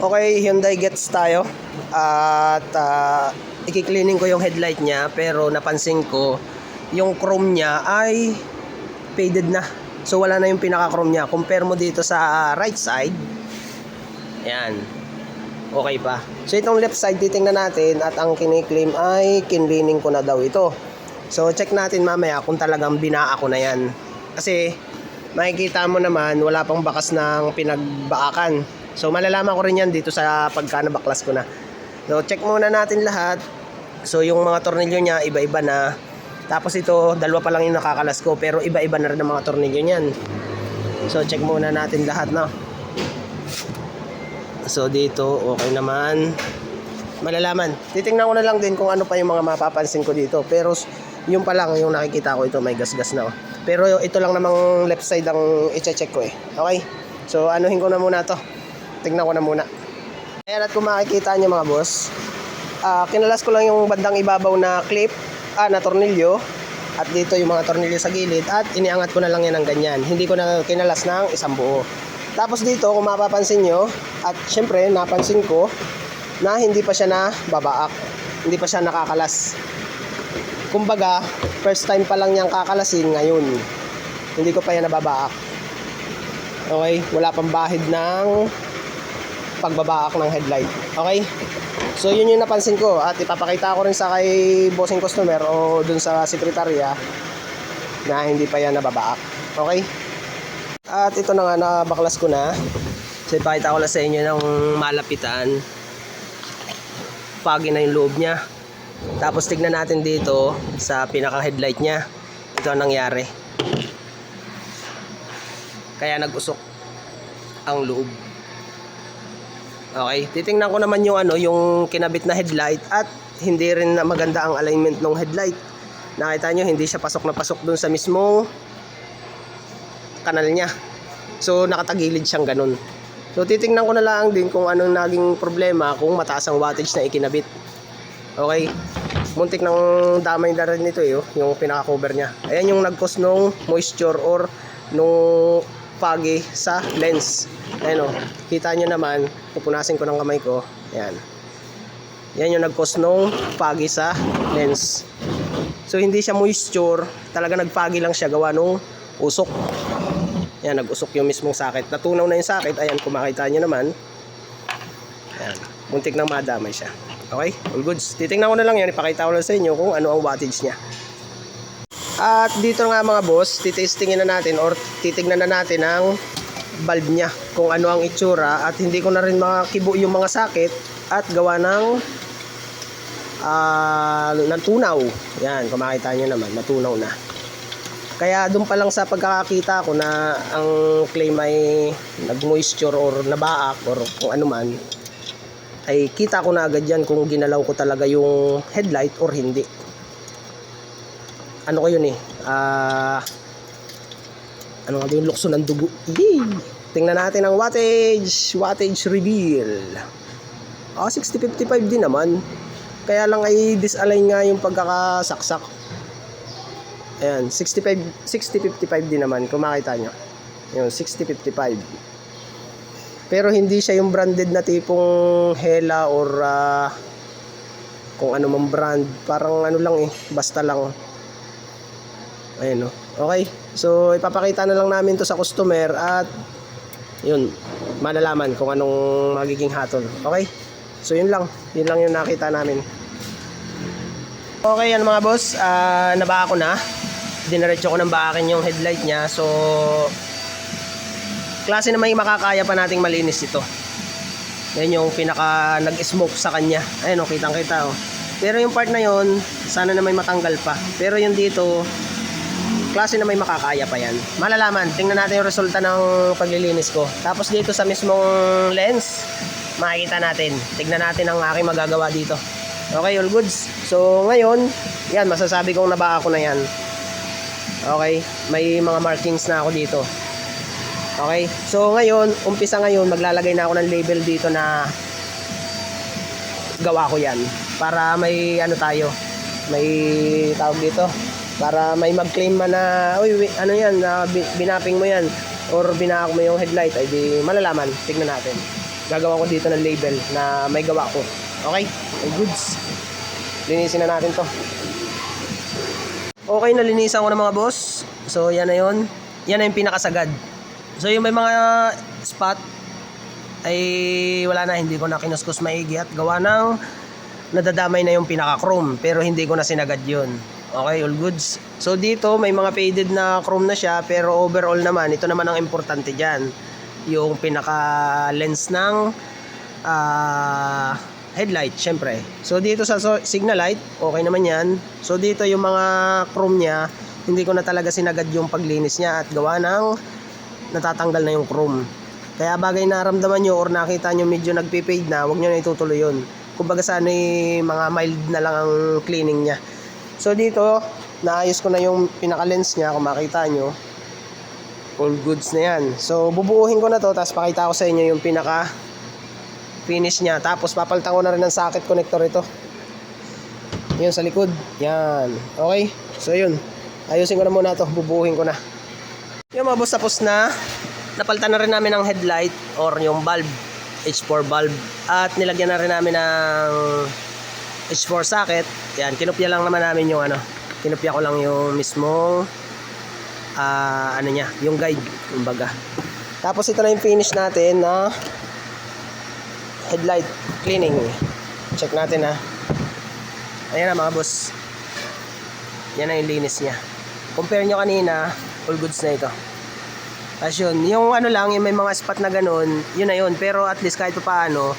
Okay, Hyundai Gets tayo. At uh, ikikleaning ko yung headlight niya pero napansin ko yung chrome niya ay faded na. So wala na yung pinaka-chrome niya. Compare mo dito sa right side. Yan. Okay pa. So itong left side titingnan natin at ang kiniklaim ay kinleaning ko na daw ito. So check natin mamaya kung talagang binaa ko na yan. Kasi makikita mo naman wala pang bakas ng pinagbaakan. So malalaman ko rin yan dito sa pagka nabaklas ko na. So check muna natin lahat. So yung mga tornilyo niya iba-iba na. Tapos ito dalawa pa lang yung nakakalas ko pero iba-iba na rin ang mga tornilyo niyan. So check muna natin lahat na. So dito okay naman. Malalaman. Titingnan ko na lang din kung ano pa yung mga mapapansin ko dito. Pero yung pa lang yung nakikita ko ito may gasgas na oh. Pero ito lang namang left side ang i-check ko eh. Okay? So anuhin ko na muna to. Tingnan ko na muna. Ayan at kung makikita niyo mga boss, ah, kinalas ko lang yung bandang ibabaw na clip, ah, na tornilyo. At dito yung mga tornilyo sa gilid at iniangat ko na lang yan ng ganyan. Hindi ko na kinalas ng isang buo. Tapos dito kung mapapansin nyo, at syempre napansin ko na hindi pa siya na babaak. Hindi pa siya nakakalas. Kumbaga, first time pa lang niyang kakalasin ngayon. Hindi ko pa yan nababaak. Okay, wala pang bahid ng pagbabaak ng headlight. Okay? So yun yung napansin ko at ipapakita ko rin sa kay bossing customer o dun sa sekretarya na hindi pa yan nababaak. Okay? At ito na nga nabaklas ko na. So ipakita ko lang sa inyo ng malapitan. Pagi na yung loob niya. Tapos tignan natin dito sa pinaka headlight niya. Ito ang nangyari. Kaya nag-usok ang loob. Okay, titingnan ko naman yung ano, yung kinabit na headlight at hindi rin na maganda ang alignment ng headlight. Nakita nyo, hindi siya pasok na pasok dun sa mismong kanal niya. So, nakatagilid siyang ganun. So, titingnan ko na lang din kung anong naging problema kung mataas ang wattage na ikinabit. Okay? Muntik ng damay na rin ito eh, oh, yung pinaka-cover niya. Ayan yung nag-cause nung moisture or nung foggy sa lens. Ayan o, kita nyo naman, pupunasin ko ng kamay ko. Ayan. Yan yung nag-cause nung foggy sa lens. So hindi siya moisture, talaga nag-foggy lang siya gawa nung usok. Ayan, nag-usok yung mismong sakit. Natunaw na yung sakit, ayan, kung makita nyo naman. Ayan, muntik nang madamay siya. Okay, all goods. Titingnan ko na lang yan, ipakita ko lang sa inyo kung ano ang wattage niya. At dito nga mga boss, titestingin na natin or titignan na natin ang valve niya kung ano ang itsura at hindi ko na rin makibo yung mga sakit at gawa ng ah ng tunaw. Yan, kung makita nyo naman, natunaw na. Kaya doon pa lang sa pagkakakita ko na ang claim ay nag-moisture or nabaak or kung ano man, ay kita ko na agad yan kung ginalaw ko talaga yung headlight or hindi ano ko yun eh ah ano nga ba yung lukso ng dugo? Yay! tingnan natin ang wattage wattage reveal. Ah 6055 din naman. Kaya lang ay disalign nga yung pagkakasaksak. Ayan 65 6055 din naman kung makita nyo. Yung 6055 pero hindi siya yung branded na tipong Hela or ah, kung ano mang brand. Parang ano lang eh basta lang Ayan o. Okay. So, ipapakita na lang namin to sa customer at yun, malalaman kung anong magiging hatol. Okay? So, yun lang. Yun lang yung nakita namin. Okay, yan mga boss. Ah, nabaka ko na. Dinaretso ko ng baakin yung headlight niya. So, klase na may makakaya pa nating malinis ito. Yan yung pinaka nag-smoke sa kanya. Ayun o, kitang kita o. Pero yung part na yon sana na may matanggal pa. Pero yung dito, klase na may makakaya pa yan. Malalaman, tingnan natin yung resulta ng paglilinis ko. Tapos dito sa mismong lens, makikita natin. Tignan natin ang aking magagawa dito. Okay, all goods. So, ngayon, yan, masasabi kong nabaka ko na yan. Okay, may mga markings na ako dito. Okay, so ngayon, umpisa ngayon, maglalagay na ako ng label dito na gawa ko yan. Para may ano tayo, may tawag dito, para may mag-claim man na, uy, ano yan, na bi- binaping mo yan, or binaak mo yung headlight, ay di malalaman, tignan natin. Gagawa ko dito ng label na may gawa ko. Okay? May goods. Linisin na natin to. Okay, nalinisan ko na mga boss. So, yan na yun. Yan na yung pinakasagad. So, yung may mga spot ay wala na, hindi ko na kinuskus maigi at gawa ng nadadamay na yung pinaka-chrome pero hindi ko na sinagad yun. Okay, all goods. So dito may mga faded na chrome na siya pero overall naman ito naman ang importante diyan. Yung pinaka lens ng ah, headlight syempre. So dito sa signal light, okay naman 'yan. So dito yung mga chrome niya, hindi ko na talaga sinagad yung paglinis niya at gawa ng natatanggal na yung chrome. Kaya bagay naramdaman nyo or nakita nyo medyo nagpe-fade na, huwag nyo na itutuloy yun. Kumbaga sana eh, mga mild na lang ang cleaning niya. So dito, naayos ko na yung pinaka-lens niya, kung makita nyo. All goods na yan. So bubuuhin ko na to, tapos pakita ko sa inyo yung pinaka finish niya. Tapos papalitan ko na rin ng socket connector ito. Yun sa likod. Yan. Okay? So yun. Ayusin ko na muna to, bubuuhin ko na. Yung mga boss tapos na, napalitan na rin namin ng headlight or yung bulb, H4 bulb. At nilagyan na rin namin ng H4 socket. Yan, kinupya lang naman namin yung ano, kinupya ko lang yung mismong ah ano niya, yung guide, kumbaga. Tapos ito na yung finish natin na headlight cleaning. Check natin ha. Ayan na mga boss. Yan na yung linis niya. Compare nyo kanina, all goods na ito. Tapos yun, yung ano lang, yung may mga spot na ganun, yun na yun. Pero at least kahit pa paano,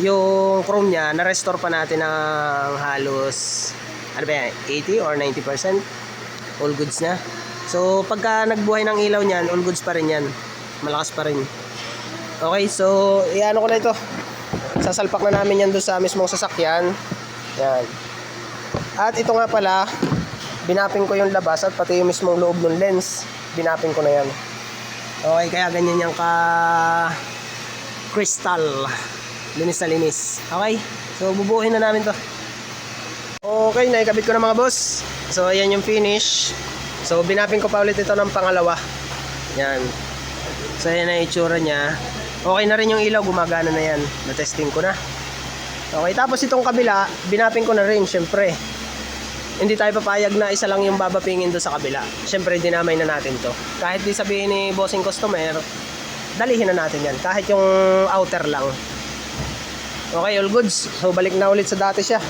yung chrome niya, na-restore pa natin ng halos, ano ba yan, 80 or 90%? All goods na. So, pagka nagbuhay ng ilaw niyan, all goods pa rin yan. Malakas pa rin. Okay, so, iano ko na ito. Sasalpak na namin yan doon sa mismong sasakyan. Yan. At ito nga pala, binaping ko yung labas at pati yung mismong loob ng lens, binaping ko na yan. Okay, kaya ganyan yung ka crystal. Linis na linis. Okay, so bubuuhin na namin to. Okay, naikabit ko na mga boss. So, ayan yung finish. So, binaping ko pa ulit ito ng pangalawa. Yan. So, ayan na itsura niya. Okay na rin yung ilaw, gumagana na yan. Na-testing ko na. Okay, tapos itong kabila, binaping ko na rin, syempre. Hindi tayo papayag na isa lang yung babapingin doon sa kabila. Syempre, dinamay na natin to. Kahit di sabihin ni bossing customer, dalihin na natin yan. Kahit yung outer lang. Okay, all goods. So, balik na ulit sa dati siya.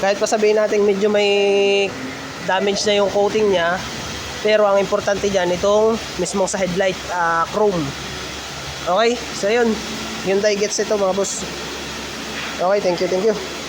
Kahit pa sabihin natin medyo may damage na yung coating niya, pero ang importante dyan, itong mismong sa headlight, ah, chrome. Okay, so yun. Hyundai gets ito mga boss. Okay, thank you, thank you.